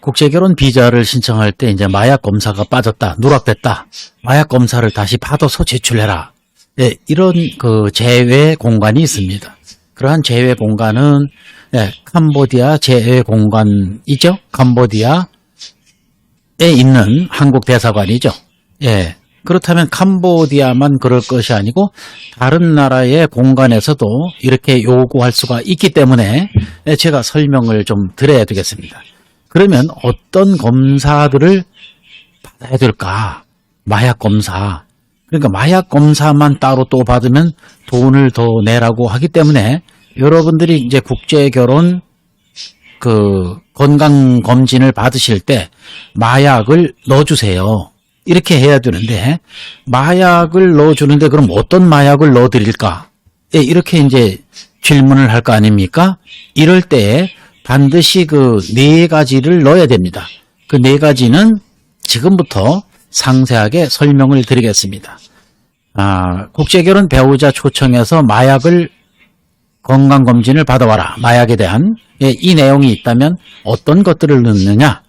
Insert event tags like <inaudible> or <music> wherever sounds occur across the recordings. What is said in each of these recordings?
국제결혼 비자를 신청할 때 이제 마약 검사가 빠졌다, 누락됐다, 마약 검사를 다시 받아서 제출해라. 예, 이런 그 제외 공간이 있습니다. 그러한 제외 공간은 예, 캄보디아 제외 공간이죠. 캄보디아에 있는 한국 대사관이죠. 예. 그렇다면 캄보디아만 그럴 것이 아니고 다른 나라의 공간에서도 이렇게 요구할 수가 있기 때문에 예, 제가 설명을 좀 드려야 되겠습니다. 그러면 어떤 검사들을 받아야 될까? 마약 검사. 그러니까 마약 검사만 따로 또 받으면 돈을 더 내라고 하기 때문에 여러분들이 이제 국제 결혼 그 건강 검진을 받으실 때 마약을 넣어주세요. 이렇게 해야 되는데 마약을 넣어주는데 그럼 어떤 마약을 넣어드릴까? 예, 이렇게 이제 질문을 할 거 아닙니까? 이럴 때 반드시 그 네 가지를 넣어야 됩니다. 그 네 가지는 지금부터 상세하게 설명을 드리겠습니다. 아, 국제결혼 배우자 초청해서 마약을 건강검진을 받아와라. 마약에 대한 예, 이 내용이 있다면 어떤 것들을 넣느냐?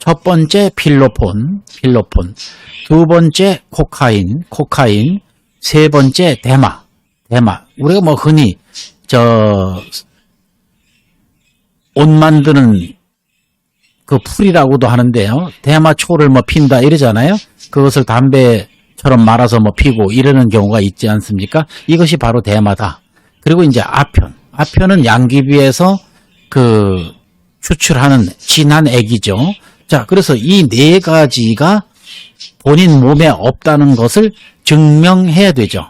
첫 번째 필로폰, 필로폰. 두 번째 코카인, 코카인. 세 번째 대마, 대마. 우리가 뭐 흔히 저 옷 만드는 그 풀이라고도 하는데요. 대마초를 뭐 핀다 이러잖아요. 그것을 담배처럼 말아서 뭐 피고 이러는 경우가 있지 않습니까? 이것이 바로 대마다. 그리고 이제 아편. 아편은 양귀비에서 그 추출하는 진한 액이죠. 자, 그래서 이 네 가지가 본인 몸에 없다는 것을 증명해야 되죠.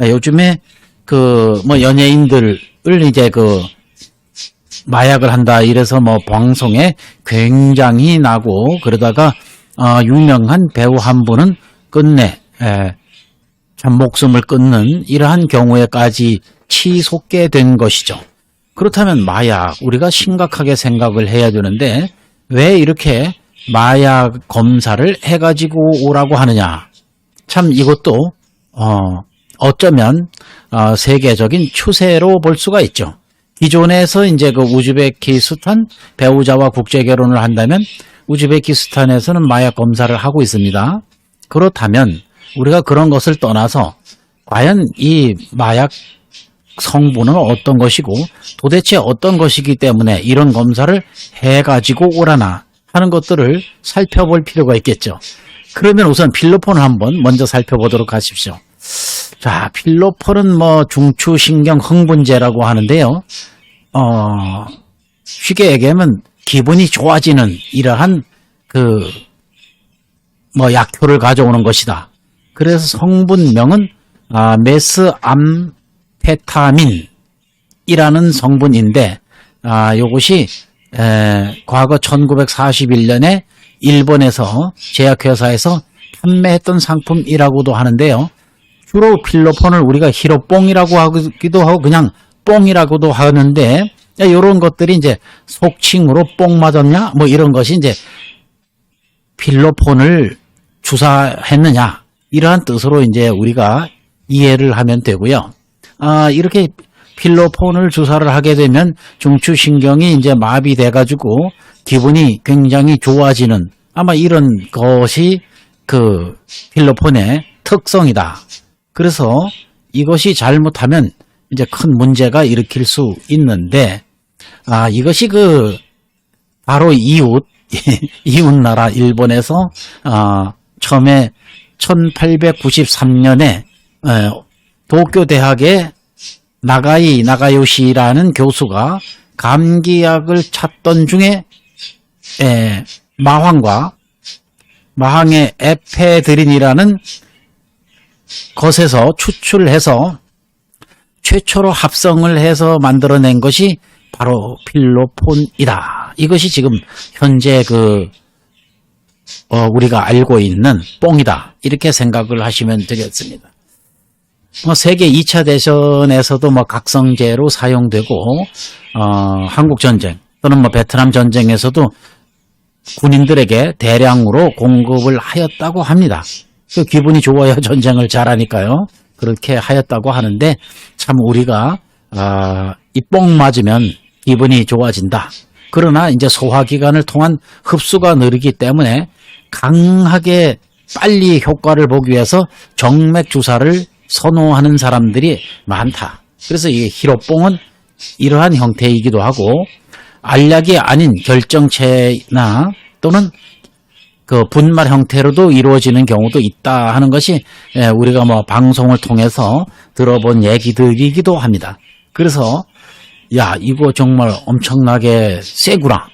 아, 요즘에 그 뭐 연예인들을 이제 그 마약을 한다 이래서 뭐 방송에 굉장히 나고 그러다가 어, 유명한 배우 한 분은 끝내 에, 참 목숨을 끊는 이러한 경우에까지 치솟게 된 것이죠. 그렇다면 마약 우리가 심각하게 생각을 해야 되는데 왜 이렇게 마약 검사를 해가지고 오라고 하느냐? 참 이것도 어, 어쩌면 어, 세계적인 추세로 볼 수가 있죠. 기존에서 이제 그 우즈베키스탄 배우자와 국제 결혼을 한다면 우즈베키스탄에서는 마약 검사를 하고 있습니다. 그렇다면 우리가 그런 것을 떠나서 과연 이 마약 성분은 어떤 것이고 도대체 어떤 것이기 때문에 이런 검사를 해가지고 오라나 하는 것들을 살펴볼 필요가 있겠죠. 그러면 우선 필로폰을 한번 먼저 살펴보도록 하십시오. 자, 필로폰은 뭐 중추신경 흥분제라고 하는데요. 어, 쉽게 얘기하면 기분이 좋아지는 이러한 그, 뭐 약효를 가져오는 것이다. 그래서 성분명은 아, 메스암페타민이라는 성분인데 아, 요것이 에, 과거 1941년에 일본에서 제약회사에서 판매했던 상품이라고도 하는데요. 주로 필로폰을 우리가 히로뽕이라고 하기도 하고 그냥 뽕이라고도 하는데 이런 것들이 이제 속칭으로 뽕 맞았냐 뭐 이런 것이 이제 필로폰을 주사했느냐 이러한 뜻으로 이제 우리가 이해를 하면 되고요. 아 이렇게 필로폰을 주사를 하게 되면 중추신경이 이제 마비돼 가지고 기분이 굉장히 좋아지는 아마 이런 것이 그 필로폰의 특성이다. 그래서 이것이 잘못하면 이제 큰 문제가 일으킬 수 있는데 아 이것이 그 바로 이웃 <laughs> 이웃 나라 일본에서 아 처음에 1893년에 도쿄 대학의 나가이 나가요시라는 교수가 감기약을 찾던 중에 에, 마황과 마항의 에페드린이라는 것에서 추출해서 최초로 합성을 해서 만들어낸 것이 바로 필로폰이다. 이것이 지금 현재 그 어, 우리가 알고 있는 뽕이다. 이렇게 생각을 하시면 되겠습니다. 뭐 세계 2차 대전에서도 뭐 각성제로 사용되고 어, 한국 전쟁 또는 뭐 베트남 전쟁에서도 군인들에게 대량으로 공급을 하였다고 합니다. 그 기분이 좋아야 <laughs> 전쟁을 잘하니까요. 그렇게 하였다고 하는데 참 우리가 아, 이뽕 맞으면 기분이 좋아진다. 그러나 이제 소화기관을 통한 흡수가 느리기 때문에 강하게 빨리 효과를 보기 위해서 정맥 주사를 선호하는 사람들이 많다. 그래서 이 히로뽕은 이러한 형태이기도 하고 알약이 아닌 결정체나 또는 그 분말 형태로도 이루어지는 경우도 있다 하는 것이 예, 우리가 뭐 방송을 통해서 들어본 얘기들이기도 합니다. 그래서 야 이거 정말 엄청나게 세구나.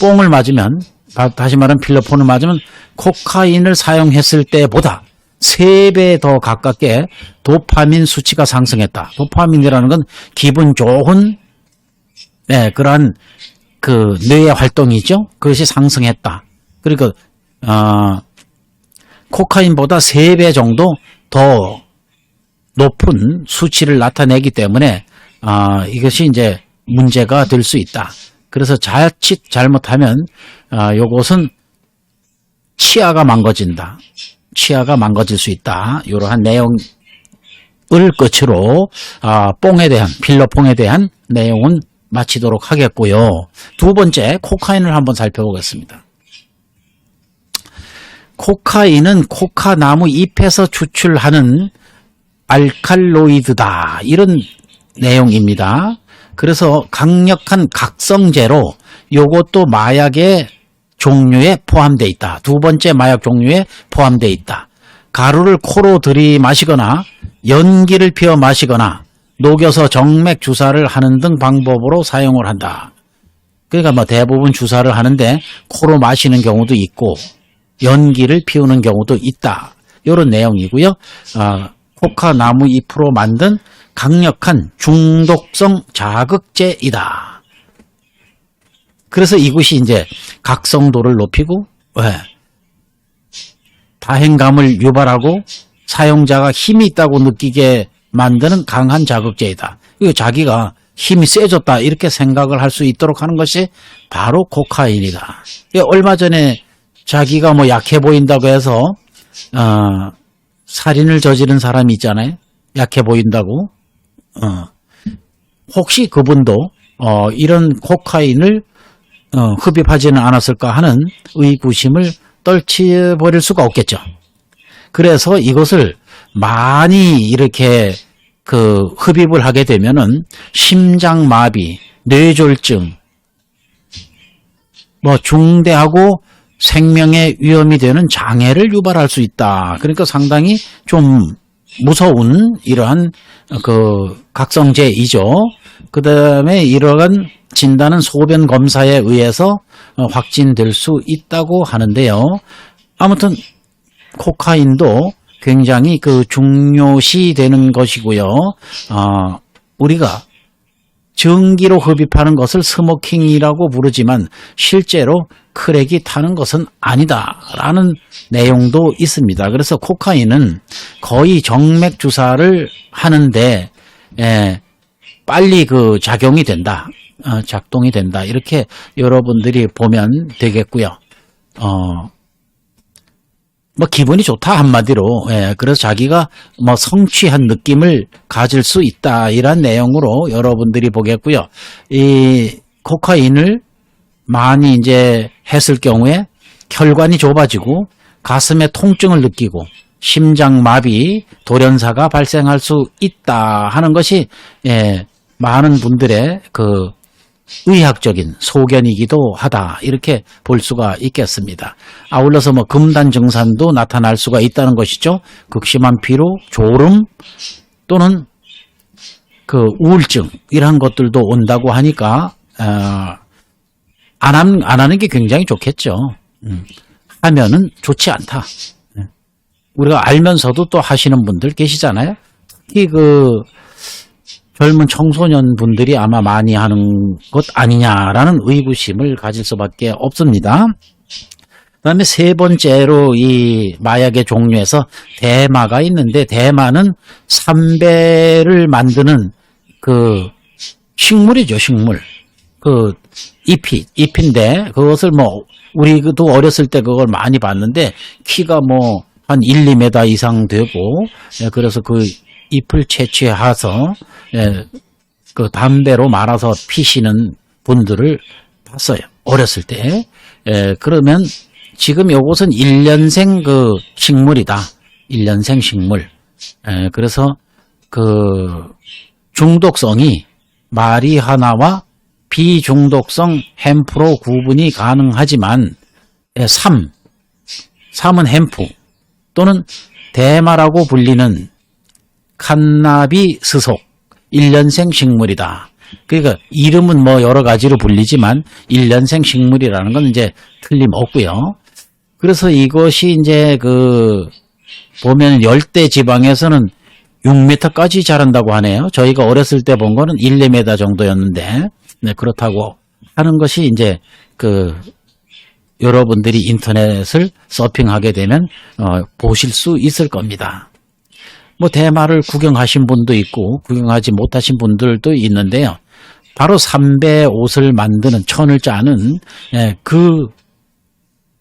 뽕을 맞으면 다- 다시 말하면 필로폰을 맞으면 코카인을 사용했을 때보다 3배 더 가깝게 도파민 수치가 상승했다. 도파민이라는 건 기분 좋은 네, 그러한 그 뇌의 활동이죠. 그것이 상승했다. 그러니까 어, 코카인보다 3배 정도 더 높은 수치를 나타내기 때문에 아, 이것이 이제 문제가 될 수 있다. 그래서 자칫 잘못하면 아, 요것은 치아가 망가진다. 치아가 망가질 수 있다. 이러한 내용을 끝으로 아, 뽕에 대한 필러뽕에 대한 내용은 마치도록 하겠고요. 두 번째 코카인을 한번 살펴보겠습니다. 코카인은 코카나무 잎에서 추출하는 알칼로이드다. 이런 내용입니다. 그래서 강력한 각성제로 요것도 마약의 종류에 포함되어 있다. 두 번째 마약 종류에 포함되어 있다. 가루를 코로 들이마시거나 연기를 피워 마시거나 녹여서 정맥 주사를 하는 등 방법으로 사용을 한다. 그러니까 뭐 대부분 주사를 하는데 코로 마시는 경우도 있고 연기를 피우는 경우도 있다. 이런 내용이고요. 아, 코카 나무 잎으로 만든 강력한 중독성 자극제이다. 그래서 이것이 이제 각성도를 높이고 왜? 다행감을 유발하고 사용자가 힘이 있다고 느끼게 만드는 강한 자극제이다. 이거 자기가 힘이 세졌다 이렇게 생각을 할 수 있도록 하는 것이 바로 코카인이다. 얼마 전에 자기가 뭐 약해 보인다고 해서 어, 살인을 저지른 사람이 있잖아요. 약해 보인다고. 어, 혹시 그분도 어, 이런 코카인을 어, 흡입하지는 않았을까 하는 의구심을 떨치버릴 수가 없겠죠. 그래서 이것을 많이 이렇게 그 흡입을 하게 되면은 심장마비, 뇌졸중, 뭐 중대하고 생명에 위험이 되는 장애를 유발할 수 있다. 그러니까 상당히 좀 무서운 이러한 그 각성제이죠. 그 다음에 이러한 진단은 소변 검사에 의해서 어, 확진될 수 있다고 하는데요. 아무튼 코카인도 굉장히 그 중요시 되는 것이고요. 어, 우리가 전기로 흡입하는 것을 스모킹이라고 부르지만 실제로 크랙이 타는 것은 아니다라는 내용도 있습니다. 그래서 코카인은 거의 정맥 주사를 하는데 예, 빨리 그 작용이 된다, 어, 작동이 된다 이렇게 여러분들이 보면 되겠고요. 어, 뭐 기분이 좋다 한마디로 예, 그래서 자기가 뭐 성취한 느낌을 가질 수 있다 이런 내용으로 여러분들이 보겠고요. 이 코카인을 많이 이제 했을 경우에 혈관이 좁아지고 가슴에 통증을 느끼고 심장 마비, 돌연사가 발생할 수 있다 하는 것이 예, 많은 분들의 그 의학적인 소견이기도 하다 이렇게 볼 수가 있겠습니다. 아울러서 뭐 금단 증상도 나타날 수가 있다는 것이죠. 극심한 피로, 졸음 또는 그 우울증 이러한 것들도 온다고 하니까 어, 안, 함- 안 하는 게 굉장히 좋겠죠. 음, 하면은 좋지 않다. 예. 우리가 알면서도 또 하시는 분들 계시잖아요. 특히 그 젊은 청소년 분들이 아마 많이 하는 것 아니냐라는 의구심을 가질 수밖에 없습니다. 그 다음에 세 번째로 이 마약의 종류에서 대마가 있는데 대마는 삼배를 만드는 그 식물이죠, 식물. 그 잎이 잎인데 그것을 뭐 우리도 어렸을 때 그걸 많이 봤는데 키가 뭐 한 1, 2m 이상 되고 예, 그래서 그 잎을 채취해서 예, 그 담배로 말아서 피시는 분들을 봤어요. 어렸을 때. 에, 그러면 지금 요것은 1년생 그 식물이다. 1년생 식물. 에, 그래서 그 중독성이 마리하나와 비중독성 햄프로 구분이 가능하지만 예, 3, 3은 햄프 또는 대마라고 불리는 칸나비 스속 1년생 식물이다. 그러니까 이름은 뭐 여러 가지로 불리지만 1년생 식물이라는 건 이제 틀림없고요. 그래서 이것이 이제 그 보면 열대 지방에서는 6m까지 자란다고 하네요. 저희가 어렸을 때 본 거는 1, 2m 정도였는데, 네, 그렇다고 하는 것이 이제 그 여러분들이 인터넷을 서핑하게 되면 어, 보실 수 있을 겁니다. 뭐 대마를 구경하신 분도 있고 구경하지 못하신 분들도 있는데요. 바로 삼배 옷을 만드는 천을 짜는 예, 그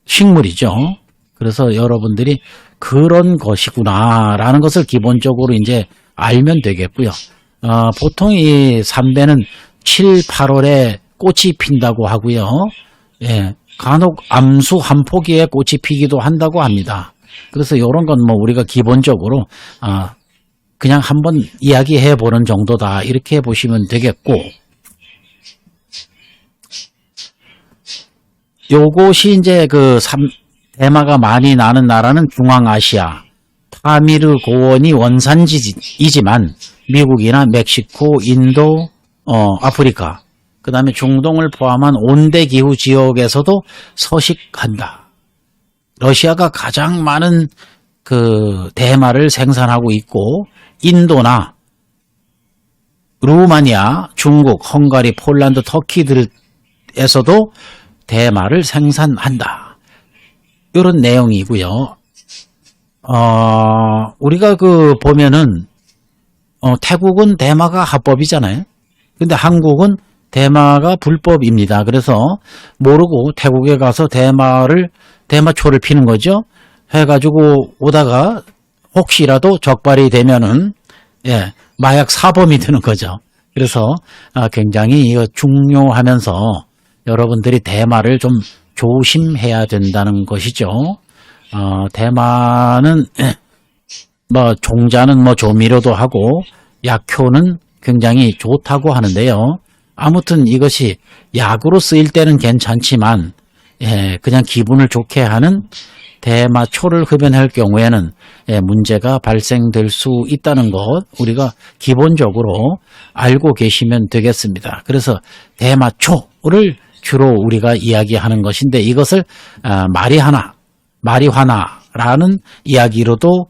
식물이죠. 그래서 여러분들이 그런 것이구나라는 것을 기본적으로 이제 알면 되겠고요. 어, 보통 이 삼배는 7, 8월에 꽃이 핀다고 하고요. 예, 간혹 암수 한 포기에 꽃이 피기도 한다고 합니다. 그래서 이런 건 뭐 우리가 기본적으로 아, 그냥 한번 이야기해 보는 정도다 이렇게 보시면 되겠고 요것이 이제 그 삼, 대마가 많이 나는 나라는 중앙아시아 파미르 고원이 원산지이지만 미국이나 멕시코, 인도, 어, 아프리카 그 다음에 중동을 포함한 온대 기후 지역에서도 서식한다. 러시아가 가장 많은 그 대마를 생산하고 있고 인도나 루마니아, 중국, 헝가리, 폴란드, 터키들에서도 대마를 생산한다. 이런 내용이고요. 어, 우리가 그 보면은 어, 태국은 대마가 합법이잖아요. 근데 한국은 대마가 불법입니다. 그래서 모르고 태국에 가서 대마를 대마초를 피는 거죠. 해가지고 오다가 혹시라도 적발이 되면은 예 마약 사범이 되는 거죠. 그래서 아, 굉장히 이거 중요하면서 여러분들이 대마를 좀 조심해야 된다는 것이죠. 어, 대마는 뭐 종자는 뭐 조미료도 하고 약효는 굉장히 좋다고 하는데요. 아무튼 이것이 약으로 쓰일 때는 괜찮지만 예, 그냥 기분을 좋게 하는 대마초를 흡연할 경우에는 예, 문제가 발생될 수 있다는 것 우리가 기본적으로 알고 계시면 되겠습니다. 그래서 대마초를 주로 우리가 이야기하는 것인데 이것을 아, 마리하나, 마리화나라는 이야기로도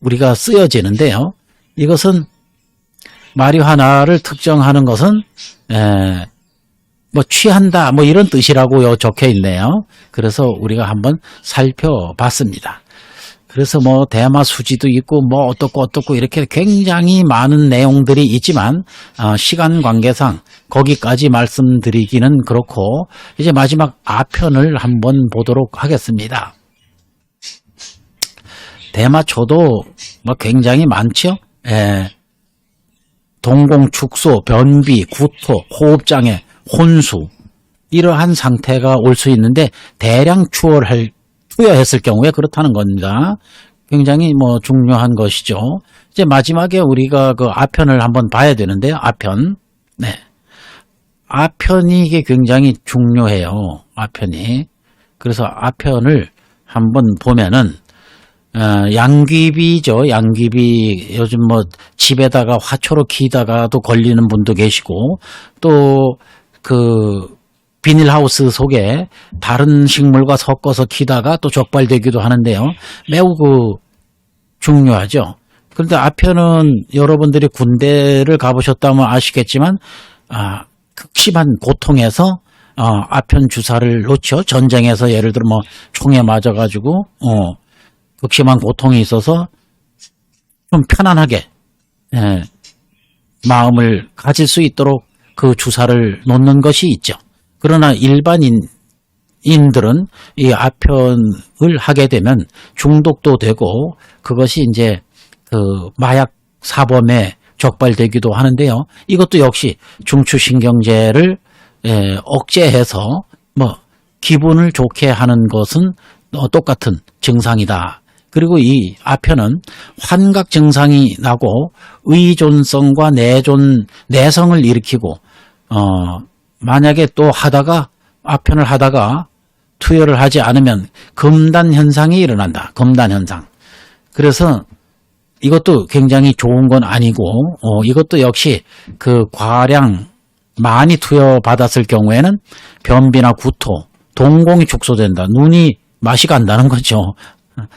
우리가 쓰여지는데요. 이것은 마리화나를 특정하는 것은 에, 뭐 취한다 뭐 이런 뜻이라고 적혀 있네요. 그래서 우리가 한번 살펴봤습니다. 그래서 뭐 대마 수지도 있고 뭐 어떻고 어떻고 이렇게 굉장히 많은 내용들이 있지만 어, 시간 관계상 거기까지 말씀드리기는 그렇고 이제 마지막 아편을 한번 보도록 하겠습니다. 대마초도 뭐 굉장히 많죠. 예. 동공 축소, 변비, 구토, 호흡장애, 혼수 이러한 상태가 올 수 있는데 대량 추월할 투여했을 경우에 그렇다는 겁니다. 굉장히 뭐 중요한 것이죠. 이제 마지막에 우리가 그 아편을 한번 봐야 되는데요. 아편. 네. 아편이 이게 굉장히 중요해요. 아편이. 그래서 아편을 한번 보면은 어, 양귀비죠. 양귀비 요즘 뭐 집에다가 화초로 키다가도 걸리는 분도 계시고 또그 비닐하우스 속에 다른 식물과 섞어서 키다가 또 적발되기도 하는데요. 매우 그 중요하죠. 그런데 아편은 여러분들이 군대를 가보셨다면 아시겠지만 아, 극심한 고통에서 어, 아편 주사를 놓죠. 전쟁에서 예를 들어 뭐 총에 맞아가지고 어, 극심한 고통이 있어서 좀 편안하게 예, 마음을 가질 수 있도록 그 주사를 놓는 것이 있죠. 그러나 일반인들은 이 아편을 하게 되면 중독도 되고 그것이 이제 그 마약 사범에 적발되기도 하는데요. 이것도 역시 중추신경제를 예, 억제해서 뭐 기분을 좋게 하는 것은 어, 똑같은 증상이다. 그리고 이 아편은 환각 증상이 나고 의존성과 내존 내성을 일으키고 어 만약에 또 하다가 아편을 하다가 투여를 하지 않으면 금단 현상이 일어난다. 금단 현상. 그래서 이것도 굉장히 좋은 건 아니고 어, 이것도 역시 그 과량 많이 투여 받았을 경우에는 변비나 구토, 동공이 축소된다. 눈이 맛이 간다는 거죠.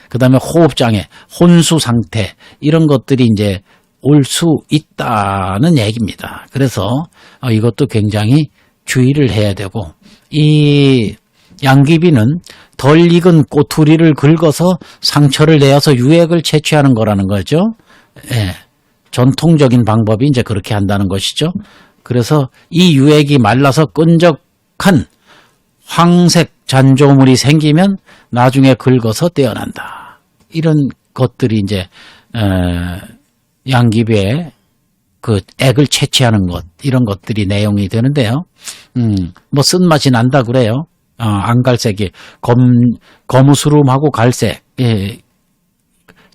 그 다음에 호흡장애, 혼수 상태 이런 것들이 이제 올 수 있다는 얘기입니다. 그래서 어, 이것도 굉장히 주의를 해야 되고 이 양귀비는 덜 익은 꼬투리를 긁어서 상처를 내어서 유액을 채취하는 거라는 거죠. 예. 전통적인 방법이 이제 그렇게 한다는 것이죠. 그래서 이 유액이 말라서 끈적한 황색 잔조물이 생기면 나중에 긁어서 떼어난다. 이런 것들이 이제 에, 양귀비의 그 액을 채취하는 것 이런 것들이 내용이 되는데요. 음, 뭐 쓴맛이 난다 그래요. 어, 안갈색이 검 거무스름하고 갈색, 예,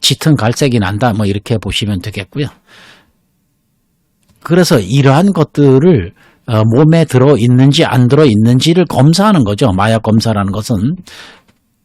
짙은 갈색이 난다. 뭐 이렇게 보시면 되겠고요. 그래서 이러한 것들을 어, 몸에 들어 있는지 안 들어 있는지를 검사하는 거죠. 마약 검사라는 것은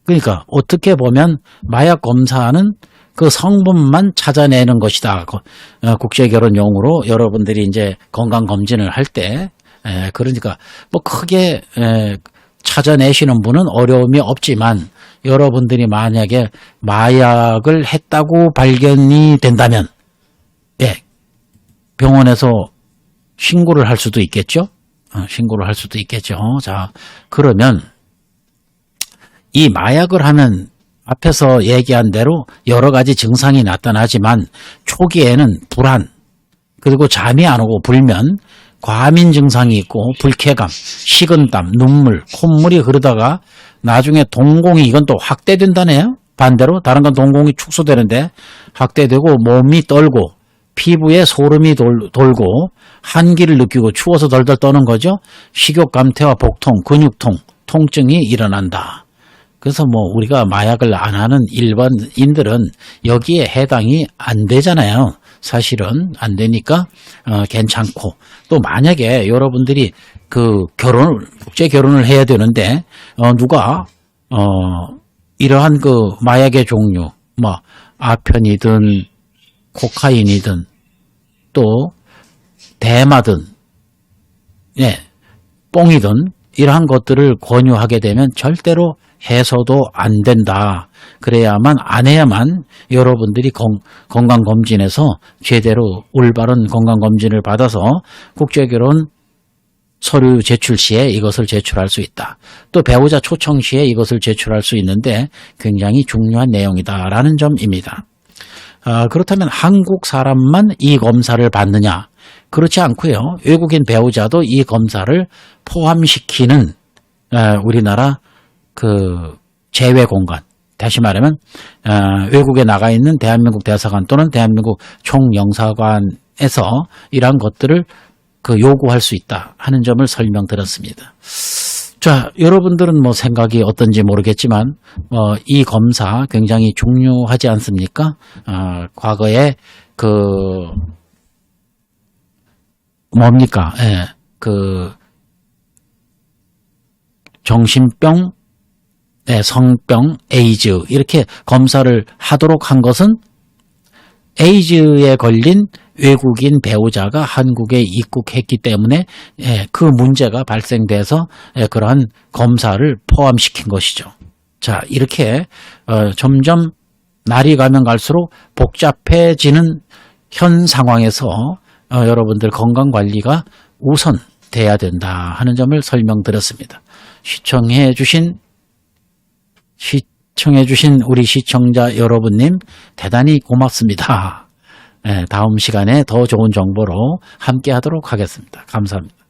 그러니까 어떻게 보면 마약 검사는 그 성분만 찾아내는 것이다. 고- 어, 국제 결혼 용으로 여러분들이 이제 건강 검진을 할 때, 에, 그러니까 뭐 크게 에, 찾아내시는 분은 어려움이 없지만 여러분들이 만약에 마약을 했다고 발견이 된다면, 예, 병원에서 신고를 할 수도 있겠죠. 어, 신고를 할 수도 있겠죠. 자, 그러면 이 마약을 하면 앞에서 얘기한 대로 여러 가지 증상이 나타나지만 초기에는 불안, 그리고 잠이 안 오고 불면, 과민 증상이 있고 불쾌감, 식은땀, 눈물, 콧물이 흐르다가 나중에 동공이 이건 또 확대된다네요. 반대로 다른 건 동공이 축소되는데 확대되고 몸이 떨고 피부에 소름이 돌, 돌고 한기를 느끼고 추워서 덜덜 떠는 거죠. 식욕 감퇴와 복통, 근육통, 통증이 일어난다. 그래서 뭐 우리가 마약을 안 하는 일반인들은 여기에 해당이 안 되잖아요. 사실은 안 되니까 어, 괜찮고 또 만약에 여러분들이 그 결혼 국제 결혼을 해야 되는데 어, 누가 어 이러한 그 마약의 종류 뭐 아편이든 코카인이든 또 대마든 예 뽕이든 이러한 것들을 권유하게 되면 절대로 해서도 안 된다. 그래야만 안 해야만 여러분들이 건, 건강검진에서 제대로 올바른 건강검진을 받아서 국제결혼 서류 제출 시에 이것을 제출할 수 있다. 또 배우자 초청 시에 이것을 제출할 수 있는데 굉장히 중요한 내용이다라는 점입니다. 아, 그렇다면 한국 사람만 이 검사를 받느냐? 그렇지 않고요. 외국인 배우자도 이 검사를 포함시키는 아, 우리나라 그 제외 공간. 다시 말하면 아, 외국에 나가 있는 대한민국 대사관 또는 대한민국 총영사관에서 이러한 것들을 그 요구할 수 있다 하는 점을 설명드렸습니다. 자, 여러분들은 뭐 생각이 어떤지 모르겠지만, 어, 이 검사 굉장히 중요하지 않습니까? 어, 과거에 그, 뭡니까? 예, 그, 정신병, 네, 성병, 에이즈, 이렇게 검사를 하도록 한 것은 에이즈에 걸린 외국인 배우자가 한국에 입국했기 때문에 예, 그 문제가 발생돼서 예, 그러한 검사를 포함시킨 것이죠. 자 이렇게 어, 점점 날이 가면 갈수록 복잡해지는 현 상황에서 어, 여러분들 건강 관리가 우선 돼야 된다 하는 점을 설명드렸습니다. 시청해 주신 시청해 주신 우리 시청자 여러분님 대단히 고맙습니다. 예, 다음 시간에 더 좋은 정보로 함께 하도록 하겠습니다. 감사합니다.